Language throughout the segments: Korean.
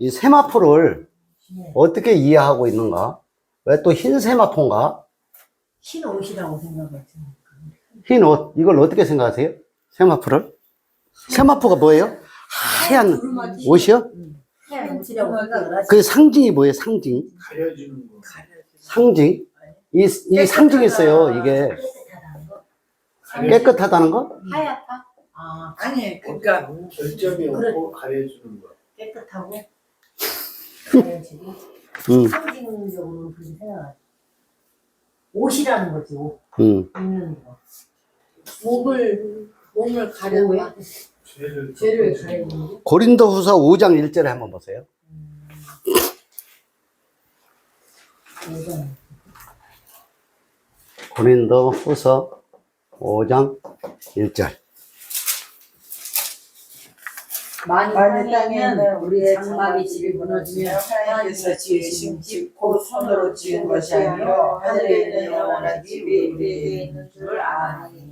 이 세마포를 네. 어떻게 이해하고 있는가? 왜 또 흰 세마포인가? 흰 옷이라고 생각했지. 흰 옷, 이걸 어떻게 생각하세요? 세마포를? 세마포가 뭐예요? 하얀 옷이요? 하얀 옷이라고 생각을 하지. 그 상징이 뭐예요? 상징? 가려주는 거. 상징? 이, 이 상징이 있어요, 이게. 깨끗하다는 거. 깨끗하다는 거? 하얗다? 아, 아니 그러니까 결점이 그래. 없고 가려주는 거. 깨끗하고. 상징적으로 그렇게 생각하지. 옷이라는 거지, 옷. 입는 거. 몸을 몸을 가려고 왜? 죄를 죄를 덮어주는 가리는 거. 거. 고린도 후서 5장 1절에 한번 보세요. 이건 고린도 후서 5장 1절. 많이 많이 땅이면 땅에는 우리의 장막이 집이 무너지면 하나님께서 지으신 집 곧 손으로 지은 것이 아니요 하늘에 있는 영원한 집이 우리에게 있는 줄 아니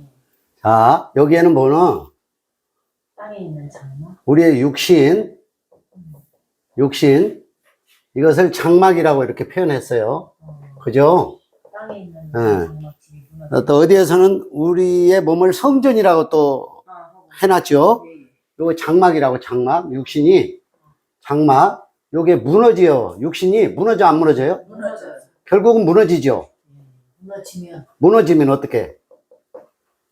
자, 여기에는 뭐는 땅에 있는 장막. 우리의 육신, 육신, 이것을 장막이라고 이렇게 표현했어요. 어, 그죠? 땅에 있는 네. 장막 집이 무너지면 또 어디에서는 우리의 몸을 성전이라고 또 해놨죠. 요거 장막이라고 장막, 육신이 장막. 요게 무너져요. 육신이 무너져 안 무너져요? 무너져요. 결국은 무너지죠. 무너지면 무너지면 어떻게?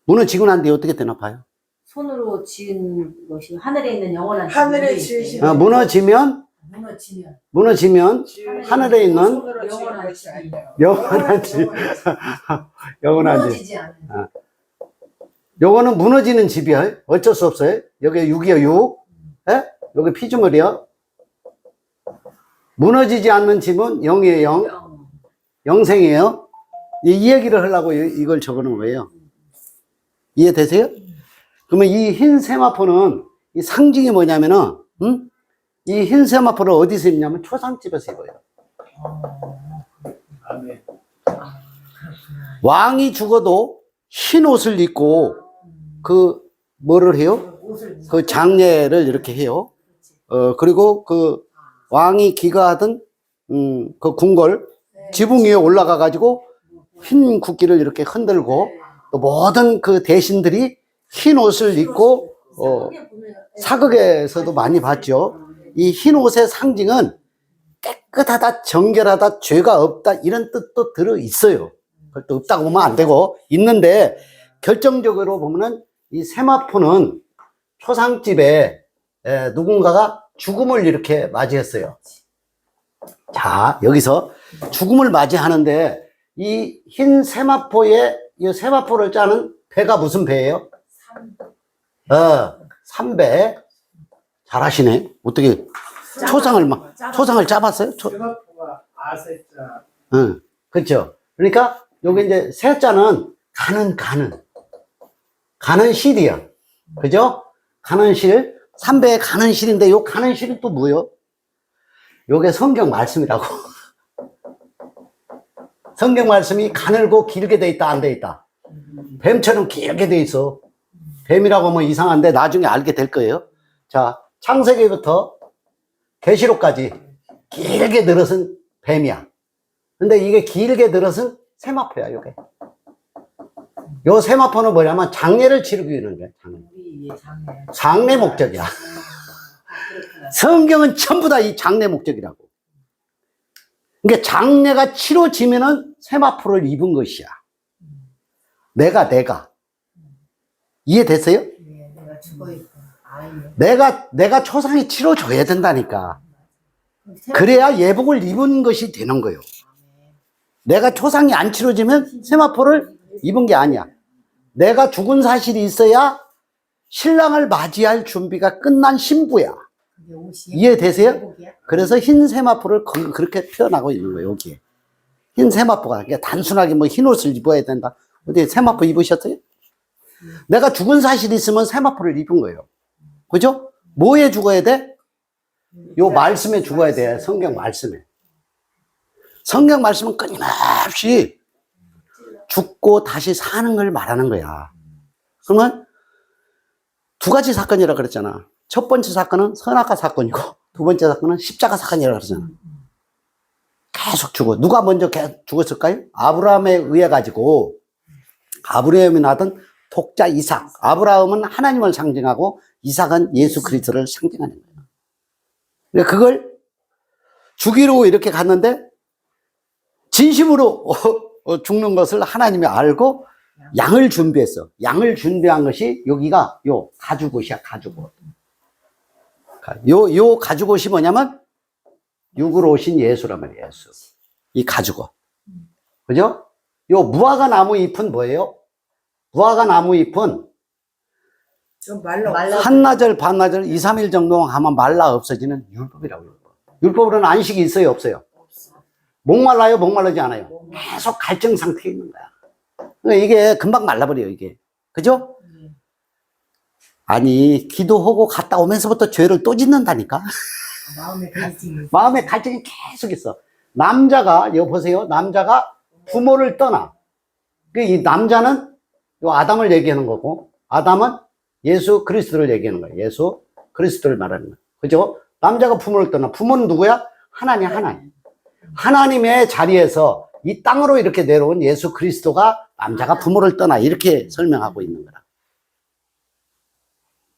무너지고 난 뒤에 어떻게 되나 봐요. 손으로 지은 것이 하늘에 있는 영원한 하늘에 지으신 어, 무너지면 무너지면 무너지면 하늘에 있는 영원한. 아니에요. 영원한 집, 영원한 집. 무너지지 않는 요거는 무너지는 집이야. 어쩔 수 없어요. 여기 6이요, 6. 예? 여기 피주물이요. 무너지지 않는 집은 0이에요, 0. 영. 영생이에요. 이, 이 얘기를 하려고 이- 이걸 적어 놓은 거예요. 이해되세요? 그러면 이 흰 세마포는 이 상징이 뭐냐면은, 음? 이흰 세마포를 어디서 입냐면 초상집에서 입어요. 왕이 죽어도 흰 옷을 입고 그 뭐를 해요? 그 장례를 이렇게 해요. 어, 그리고 그 왕이 기가하던 음, 그 궁궐 지붕 위에 올라가 가지고 흰 국기를 이렇게 흔들고 또 모든 그 대신들이 흰 옷을 입고 어, 사극에서도 많이 봤죠. 이 흰 옷의 상징은 깨끗하다, 정결하다, 죄가 없다 이런 뜻도 들어 있어요. 또 없다고 보면 안 되고 있는데 결정적으로 보면은 이 세마포는 초상집에 에, 누군가가 죽음을 이렇게 맞이했어요. 자, 여기서 죽음을 맞이하는데 이 흰 세마포에 이 세마포를 짜는 배가 무슨 배예요? 어, 삼배. 잘하시네. 어떻게 초상을 막 초상을 짜봤어요? 초, 응, 그렇죠. 그러니까 여기 이제 세자는 가는 가는 가는 실이야. 그죠? 가는 실. 삼배의 가는 실인데 요 가는 실은 또 뭐요? 요게 성경 말씀이라고. 성경 말씀이 가늘고 길게 돼 있다 안 돼 있다. 뱀처럼 길게 돼 있어. 뱀이라고 하면 이상한데 나중에 알게 될 거예요. 자, 창세기부터 계시록까지 길게 늘어선 뱀이야. 근데 이게 길게 늘어선 세마포야, 요게. 요 세마포는 뭐냐면 장례를 치르기 위한 거야, 장례. 우리 장례. 장례 목적이야. 그렇구나. 성경은 전부 다 이 장례 목적이라고. 그러니까 장례가 치러지면은 세마포를 입은 것이야. 내가, 내가. 이해됐어요? 예, 내가 죽어 있고. 아예. 내가, 내가 초상이 치러줘야 된다니까. 그래야 예복을 입은 것이 되는 거예요. 내가 초상이 안 치러지면 세마포를 입은 게 아니야. 내가 죽은 사실이 있어야 신랑을 맞이할 준비가 끝난 신부야. 이해되세요? 그래서 흰 세마포를 거- 그렇게 표현하고 있는 거예요, 여기에. 흰 세마포가. 그러니까 단순하게 뭐 흰 옷을 입어야 된다. 어디 세마포 입으셨어요? 내가 죽은 사실이 있으면 세마포를 입은 거예요. 그죠? 뭐에 죽어야 돼? 요 말씀에 죽어야 돼. 성경 말씀에. 성경 말씀은 끊임없이 죽고 다시 사는 걸 말하는 거야. 그러면 두 가지 사건이라 그랬잖아. 첫 번째 사건은 선악과 사건이고 두 번째 사건은 십자가 사건이라고 그러잖아. 계속 죽어. 누가 먼저 개- 죽었을까요? 아브라함에 의해 가지고 아브라함이 낳은 독자 이삭. 아브라함은 하나님을 상징하고 이삭은 예수 그리스도를 상징하는 거예요. 그러니까 그걸 죽이로 이렇게 갔는데 진심으로 어, 죽는 것을 하나님이 알고 양을 준비했어. 양을 준비한 것이 여기가 요 가죽옷이야, 가죽옷. 요, 요 가죽옷이 뭐냐면 육으로 오신 예수란 말이에요, 예수. 이 가죽옷. 그죠? 요 무화과 나무 잎은 뭐예요? 무화과 나무 잎은 좀 말라. 말라. 한나절, 반나절, 2, 3일 정도 하면 말라 없어지는 율법이라고 율법. 율법으로는 안식이 있어요, 없어요? 목말라요, 목말라지 않아요? 계속 갈증 상태에 있는 거야. 그러니까 이게 금방 말라버려요, 이게. 그죠? 아니, 기도하고 갔다 오면서부터 죄를 또 짓는다니까? 마음에 갈증이 계속 있어. 남자가, 여기 보세요. 남자가 부모를 떠나. 그이 남자는 요 아담을 얘기하는 거고, 아담은 예수 그리스도를 얘기하는 거예요. 예수 그리스도를 말하는 거예요. 그죠? 남자가 부모를 떠나. 부모는 누구야? 하나님, 하나님. 하나님의 자리에서 이 땅으로 이렇게 내려온 예수 그리스도가 남자가 부모를 떠나. 이렇게 설명하고 있는 거라.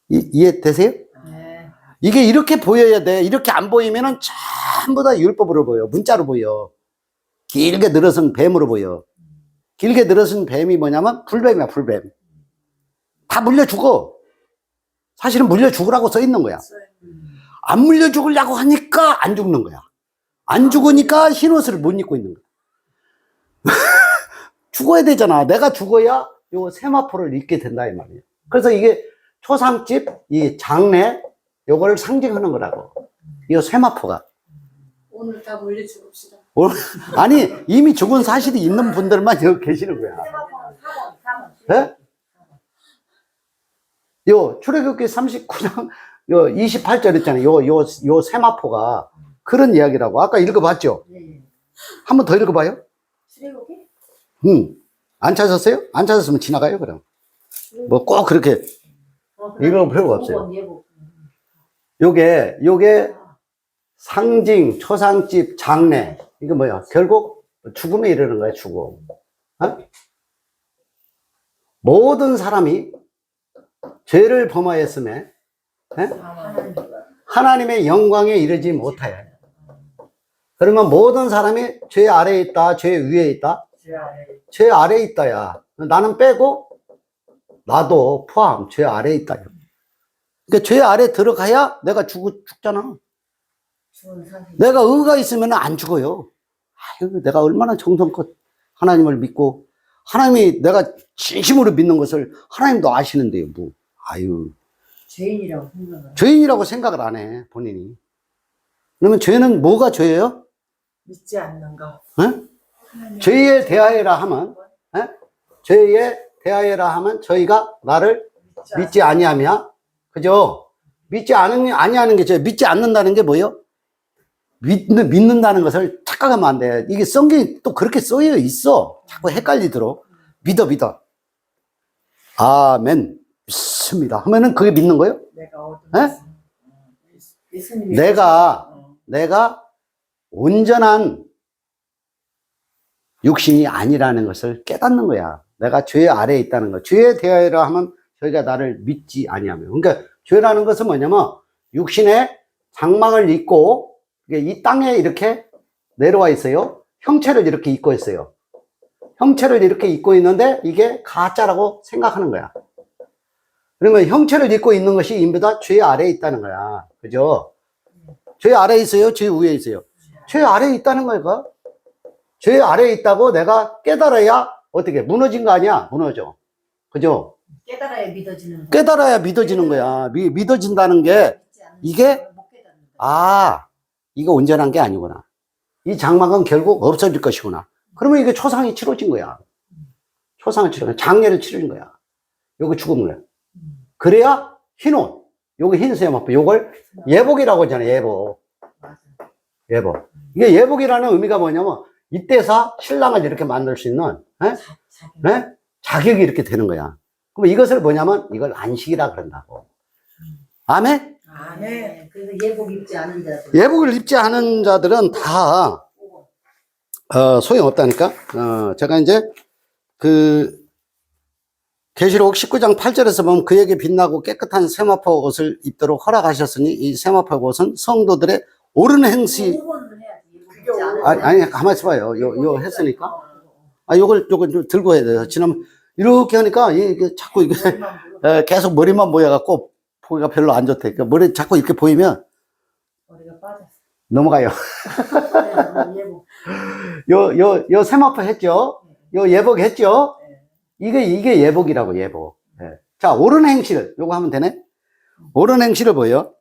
이, 이해되세요? 네. 이게 이렇게 보여야 돼. 이렇게 안 보이면은 전부 다 율법으로 보여. 문자로 보여. 길게 늘어선 뱀으로 보여. 길게 늘어선 뱀이 뭐냐면 불뱀이야, 불뱀. 다 물려 죽어. 사실은 물려 죽으라고 써 있는 거야. 안 물려 죽으려고 하니까 안 죽는 거야. 안 죽으니까 흰 옷을 못 입고 있는 거야. 죽어야 되잖아. 내가 죽어야 요 세마포를 입게 된다 이 말이에요. 그래서 이게 초상집, 이 장례, 요걸 상징하는 거라고. 이 세마포가. 오늘 다 물리 죽읍시다. 아니, 이미 죽은 사실이 있는 분들만 여기 계시는 거야. 3원, 3원. 예? 요, 출애굽기 39장, 요, 28절 있잖아요. 요, 요, 요 세마포가 그런 이야기라고. 아까 읽어봤죠? 네. 한 번 더 읽어봐요. 수레고기? 음. 안 찾았어요? 안 찾았으면 지나가요, 그럼. 뭐 꼭 그렇게. 어, 이거 필요가 없어요. 예복. 요게, 요게 상징, 초상집, 장례. 이거 뭐야? 결국 죽음에 이르는 거야, 죽음. 어? 모든 사람이 죄를 범하였음에 예? 하나님. 하나님의 영광에 이르지 못하여. 그러면 모든 사람이 죄 아래에 있다, 죄 위에 있다, 죄 아래에 있다야. 나는 빼고 나도 포함 죄 아래에 있다. 그러니까 죄 아래 들어가야 내가 죽, 죽잖아. 내가 의가 있으면 안 죽어요. 아유, 내가 얼마나 정성껏 하나님을 믿고 하나님이 내가 진심으로 믿는 것을 하나님도 아시는데요. 뭐 아유 죄인이라고 생각을. 죄인이라고 생각을 안 해 본인이. 그러면 죄는 뭐가 죄예요? 믿지 않는 거. 예? 죄에 대하여라 하면 예? 죄에 대하여라 하면 저희가 나를 믿지 믿지 아니하며 그죠? 믿지 않은 아니하는 게 죄. 믿지 않는다는 게 뭐예요? 믿는 믿는다는 것을 착각하면 안 돼. 이게 성경이 또 그렇게 쓰여 있어. 자꾸 헷갈리도록 믿어 믿어. 아멘. 믿습니다. 하면은 그게 믿는 거예요? 내가? 것은. 예수님이 내가 어. 내가 온전한 육신이 아니라는 것을 깨닫는 거야. 내가 죄 아래에 있다는 거. 죄에 대하여라 하면 저희가 나를 믿지 아니하며. 그러니까 죄라는 것은 뭐냐면 육신의 장막을 입고 이 땅에 이렇게 내려와 있어요. 형체를 이렇게 입고 있어요. 형체를 이렇게 입고 있는데 이게 가짜라고 생각하는 거야. 그러면 형체를 입고 있는 것이 인보다 죄 아래에 있다는 거야. 그죠? 죄 아래에 있어요? 죄 위에 있어요? 죄 아래에 있다는 거야. 죄 아래에 있다고 내가 깨달아야 어떻게 무너진 거 아니야? 무너져. 그죠? 깨달아야 믿어지는 거. 깨달아야 믿어지는 거야. 미, 믿어진다는 게 이게. 아, 이거 온전한 게 아니구나. 이 장막은 결국 없어질 것이구나. 그러면 이게 초상이 치러진 거야. 초상을 치러, 장례를 치러진 거야. 요거 죽은 거야. 그래야 흰 옷, 요거 흰 세마포, 요걸 예복이라고 하잖아요, 예복. 예복. 이게 예복이라는 의미가 뭐냐면, 이때사 신랑을 이렇게 만들 수 있는, 에? 자기. 에? 자격이 이렇게 되는 거야. 그럼 이것을 뭐냐면, 이걸 안식이라 그런다고. 아멘? 아멘. 그래서 예복 입지 않은 자들. 예복을 입지 않은 자들은 다 어, 소용없다니까. 어, 제가 이제 그 계시록 19장 8절에서 보면 그에게 빛나고 깨끗한 세마포 옷을 입도록 허락하셨으니 이 세마포 옷은 성도들의 옳은 행시 아니, 아니 가만 있어봐요. 요, 요 했으니까. 아, 요걸, 요걸 좀 들고 해야 돼요. 지금 이렇게 하니까 이게 자꾸 이게 에, 계속 머리만 모여갖고 보기가 별로 안 좋대. 그러니까 머리 자꾸 이렇게 보이면 머리가 빠졌어. 넘어가요. 요, 요, 요 세마포 했죠? 요 예복 했죠? 이게, 이게 예복이라고, 예복. 예. 자, 옳은 행실. 요거 하면 되네? 옳은 행실을 뭐예요?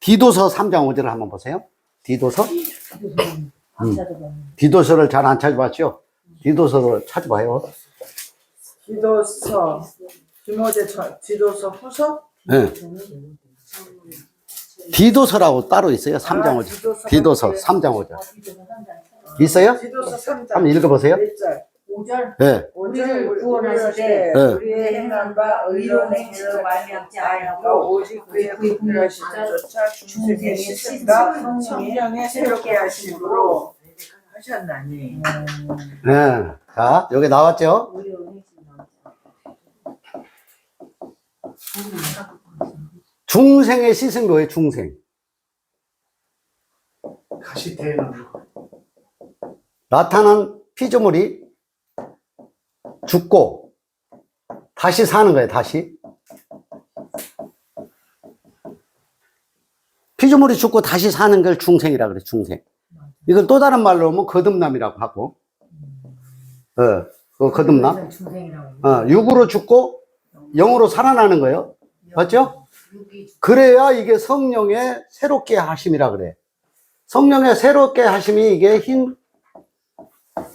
디도서 3장 5절을 한번 보세요. 디도서? 안 찾아봤네. 디도서를 잘 안 찾아봤죠? 디도서를 찾아봐요. 디도서 디모데 전- 디도서 후서 예. 디도서라고 따로 있어요. 3장 아, 5절. 디도서 디도서 3장 5절. 있어요? 디도서 3장 한번 읽어보세요. 1절 5절 예. 우리를 구원하시되 네. 우리의 행한 바 의로운 행실을 말미암지 아니하고 오직 그의 구별하신 자조차 중생의 시스템과 성령의 새롭게 하심으로 하셨나니 예. 자, 여기 나왔죠? 중생의 씻은 거예요, 중생. 가시 대는 나타난 피조물이 죽고 다시 사는 거예요, 다시. 피조물이 죽고 다시 사는 걸 중생이라 그래, 중생. 이걸 또 다른 말로 하면 거듭남이라고 하고, 어, 그 거듭남. 어, 육으로 죽고 영으로 살아나는 거예요. 맞죠? 그래야 이게 성령의 새롭게 하심이라 그래. 성령의 새롭게 하심이 이게 흰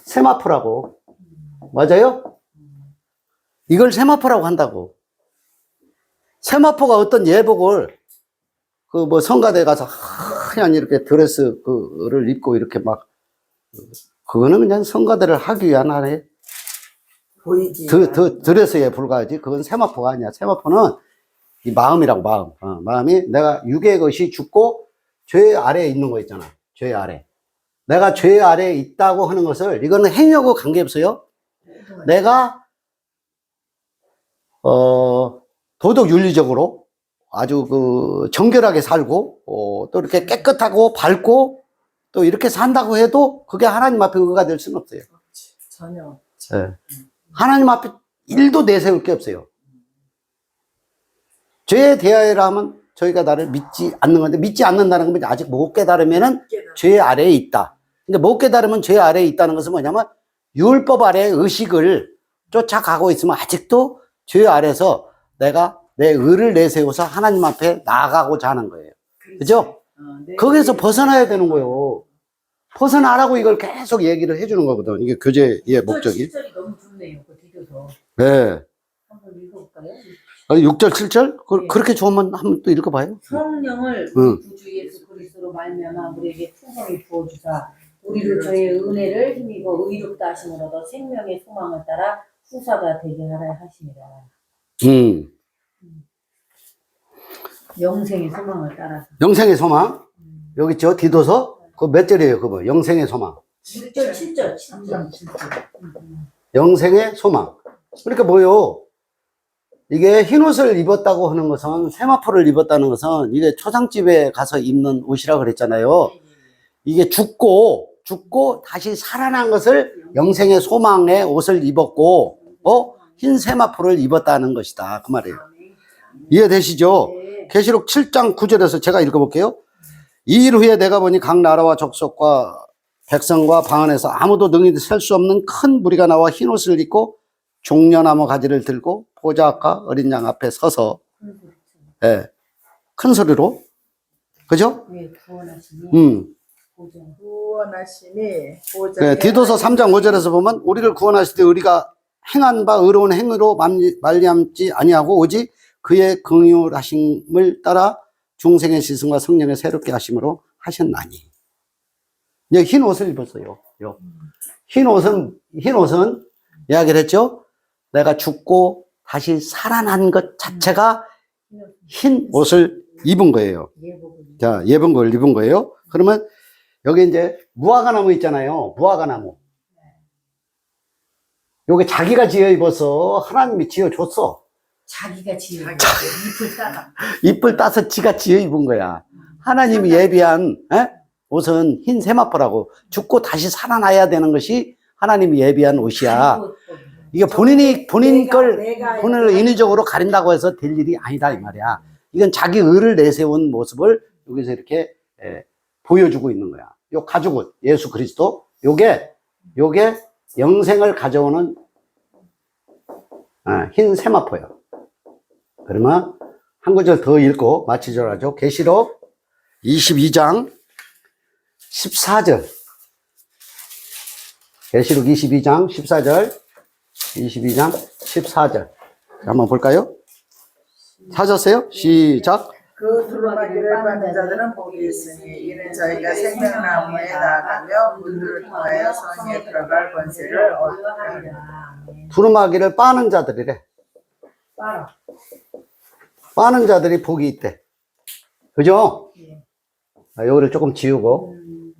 세마포라고. 맞아요? 이걸 세마포라고 한다고. 세마포가 어떤 예복을 그 뭐 성가대 가서 하얀 이렇게 드레스 그를 입고 이렇게 막 그거는 그냥 성가대를 하기 위한 하나의 보이기 드, 드, 드레스에 불과하지. 그건 세마포가 아니야. 세마포는 이 마음이라고, 마음. 어, 마음이 내가 육의 것이 죽고 죄 아래에 있는 거 있잖아. 죄 아래. 내가 죄 아래에 있다고 하는 것을, 이거는 행위하고 관계없어요. 내가, 어, 도덕 윤리적으로 아주 그 정결하게 살고, 어, 또 이렇게 깨끗하고 밝고, 또 이렇게 산다고 해도 그게 하나님 앞에 의가 될 수는 없어요. 전혀 예. 하나님 앞에 일도 내세울 게 없어요. 죄에 대하여라 하면 저희가 나를 믿지 않는 건데 믿지 않는다는 건 아직 못 깨달으면은 죄 아래에 있다. 근데 못 깨달으면 죄 아래에 있다는 것은 뭐냐면 율법 아래의 의식을 쫓아가고 있으면 아직도 죄 아래서 내가 내 의를 내세워서 하나님 앞에 나아가고자 하는 거예요. 그죠? 어, 네. 거기에서 벗어나야 되는 거예요. 벗어나라고 이걸 계속 얘기를 해주는 거거든. 이게 교제의 목적이. 7절이 너무 좋네요. 그 네. 한번 읽어볼까요? 6절, 7절? 그, 네. 그렇게 좋으면 한번 또 읽어봐요. 성령을 응. 구주 예수 그리스도로 말미암아 우리에게 풍성히 부어주사 우리를 저의 은혜를 힘입어 의롭다 얻어 생명의 소망을 따라 후사가 되게 하라 하심이라 음. 영생의 소망을 따라서 영생의 소망. 여기 있죠? 디도서. 그 몇 절이에요, 그거? 영생의 소망. 6절 7절 7절 영생의 소망. 그러니까 뭐요? 이게 흰 옷을 입었다고 하는 것은, 세마포를 입었다는 것은, 이게 초상집에 가서 입는 옷이라 그랬잖아요. 이게 죽고, 죽고 다시 살아난 것을 영생의 소망의 옷을 입었고, 어? 흰 세마포를 입었다는 것이다. 그 말이에요. 이해되시죠? 네. 계시록 7장 9절에서 제가 읽어볼게요. 이일 후에 내가 보니 각 나라와 족속과 백성과 방 안에서 아무도 능히 셀 수 없는 큰 무리가 나와 흰 옷을 입고 종려나무 가지를 들고 보좌 앞과 어린 양 앞에 서서 예, 큰 소리로 그죠? 왜 구원하시니 음. 구원하심이 보좌 그 디도서 3장 5절에서 보면 우리를 구원하실 때 우리가 행한 바 의로운 행위로 말리- 말리암지 아니하고 오직 그의 긍휼하심을 따라 중생의 시승과 성령의 새롭게 하심으로 하셨나니. 이제 흰 옷을 입었어요. 요. 흰 옷은 흰 옷은 이야기를 했죠. 내가 죽고 다시 살아난 것 자체가 흰 옷을 입은 거예요. 예복을. 자, 예본걸 입은 거예요. 그러면 여기 이제 무화과 나무 있잖아요. 무화과 나무. 요게 자기가 지어 입어서 하나님이 지어 줬어. 자기가 지은 잎을 따가. 잎을 따서 지가 지어 입은 거야. 하나님이 예비한 에? 옷은 흰 세마포라고 죽고 다시 살아나야 되는 것이 하나님이 예비한 옷이야. 이게 본인이 본인 걸 내가 본인을 인위적으로 가린다고 해서 될 일이 아니다 이 말이야. 이건 자기 의를 내세운 모습을 여기서 이렇게 에, 보여주고 있는 거야. 요 가죽옷 예수 그리스도 요게 요게 영생을 가져오는 아, 흰 세마포예요. 그러면 한 구절 더 읽고 마치도록 하죠. 계시록 22장 14절. 계시록 22장 14절. 22장 14절. 한번 볼까요? 찾았어요? 시작. 그 두루마기를 받는 자들은 복이 있으니 이는 저희가 생명나무에 나아가며 문들을 통하여 성에 들어갈 권세를 얻으리라. 두루마기를 빠는 자들이래. 빨아. 빠는 자들이 복이 있대. 그죠? 예. 아, 요거를 조금 지우고. 음,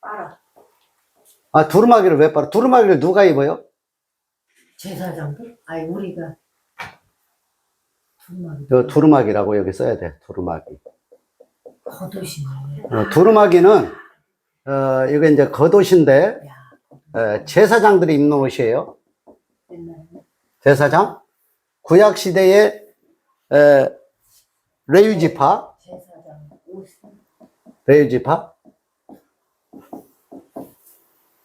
빨아. 아, 두루마기를 왜 빨아? 두루마기를 누가 입어요? 제사장들? 아니 우리가 두루마기. 저 두루마기라고 여기 써야 돼. 두루마기. 겉옷이네. 어, 두루마기는, 어, 이거 이제 겉옷인데, 야, 에, 제사장들이 입는 옷이에요. 제사장. 구약 시대의, 에, 레위지파. 제사장 옷. 레위지파.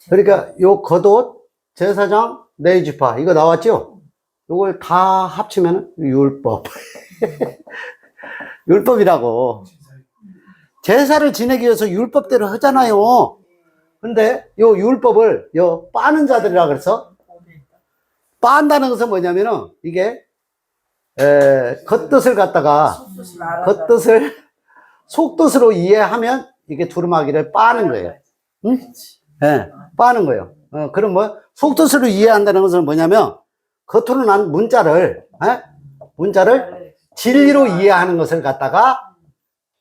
그러니까 요 겉옷, 제사장, 레위지파. 이거 나왔죠? 요걸 다 합치면 율법. 율법이라고. 제사를 지내기 위해서 율법대로 하잖아요. 근데 요 율법을 요 빠는 자들이라 그래서 빤다는 것은 뭐냐면은 이게 에, 겉뜻을 갖다가 겉뜻을 속뜻으로 이해하면 이게 두루마기를 빠는 거예요. 응? 예, 빠는 거예요. 어, 그럼 뭐 속뜻으로 이해한다는 것은 뭐냐면 겉으로 난 문자를 예? 문자를 진리로 이해하는 것을 갖다가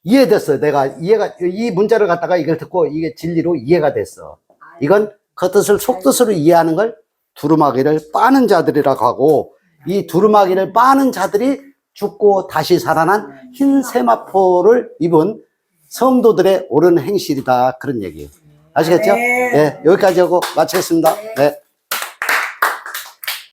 이해됐어요. 내가 이해가 이 문자를 갖다가 이걸 듣고 이게 진리로 이해가 됐어. 이건 겉뜻을 속뜻으로 이해하는 걸 두루마기를 빠는 자들이라고 하고 이 두루마기를 빠는 자들이 죽고 다시 살아난 흰 세마포를 입은 성도들의 옳은 행실이다 그런 얘기예요. 아시겠죠? 네. 예, 여기까지 하고 마치겠습니다. 네.